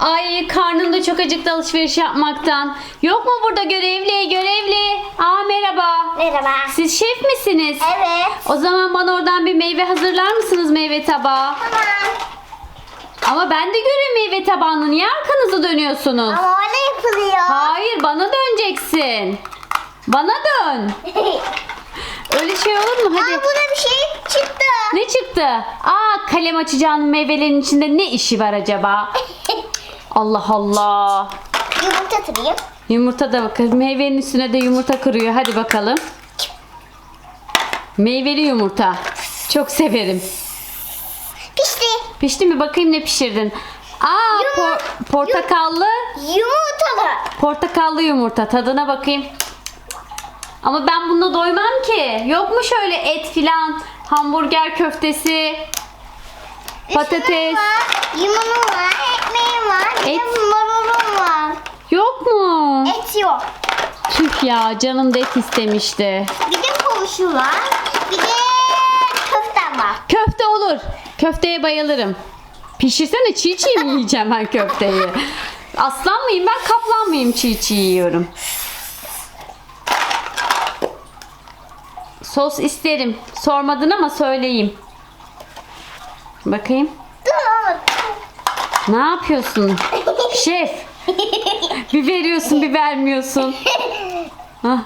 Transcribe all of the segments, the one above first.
Ay karnım da çok acıktı alışveriş yapmaktan. Yok mu burada görevli görevli? Aa merhaba. Merhaba. Siz şef misiniz? Evet. O zaman bana oradan bir meyve hazırlar mısınız meyve tabağı? Tamam. Ama ben de göreyim meyve tabağını. Niye arkanızı dönüyorsunuz? Ama öyle yapılıyor. Hayır bana döneceksin. Bana dön. Öyle şey olur mu? Aa, Hadi. burada bir şey çıktı. Ne çıktı? Aa kalem açacağın meyvelerin içinde ne işi var acaba? Allah Allah. Yumurta kırayım. Yumurta da bakın. Meyvenin üstüne de yumurta kırıyor. Hadi bakalım. Meyveli yumurta. Çok severim. Pişti. Pişti mi? Bakayım ne pişirdin. Aa por- portakallı. Yumurtalı. Portakallı yumurta. Tadına bakayım. Ama ben bununla doymam ki. Yok mu şöyle et filan? Hamburger köftesi. Patates. Üstüne. Limonum var. Ekmeğim var. Et. marulum var. Yok mu? Et yok. Tüh ya canım da et istemişti. Bir de komşu var. Bir de köftem var. Köfte olur. Köfteye bayılırım. Pişirsene çiğ çiğ mi yiyeceğim ben köfteyi? Aslan mıyım ben kaplan mıyım çiğ çiğ yiyorum. Sos isterim. Sormadın ama söyleyeyim. Bakayım. Ne yapıyorsun? Şef. Bir veriyorsun bir vermiyorsun. Hah,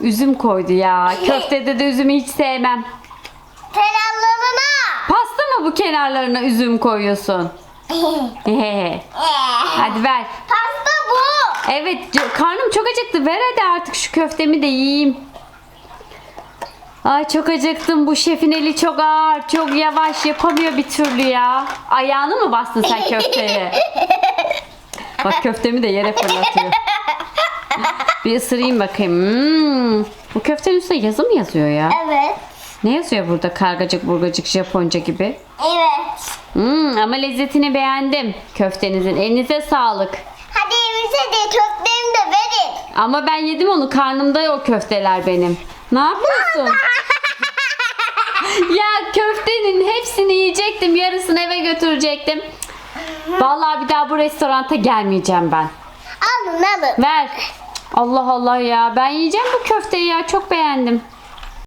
üzüm koydu ya. Köftede de üzümü hiç sevmem. Kenarlarına. Pasta mı bu kenarlarına üzüm koyuyorsun? Hehehe. hadi ver. Pasta bu. Evet c- karnım çok acıktı. Ver hadi artık şu köftemi de yiyeyim. Ay çok acıktım. Bu şefin eli çok ağır. Çok yavaş yapamıyor bir türlü ya. Ayağını mı bastın sen köfteye? Bak köftemi de yere fırlatıyor. Bir ısırayım bakayım. Hmm. Bu köftenin üstünde yazı mı yazıyor ya? Evet. Ne yazıyor burada kargacık burgacık Japonca gibi? Evet. Hmm, ama lezzetini beğendim köftenizin. Elinize sağlık. Hadi evimize de köftemi de verin. Ama ben yedim onu. Karnımda o köfteler benim. Ne yapıyorsun? ya götürecektim. Vallahi bir daha bu restoranta gelmeyeceğim ben. Alın alın. Ver. Allah Allah ya. Ben yiyeceğim bu köfteyi ya. Çok beğendim.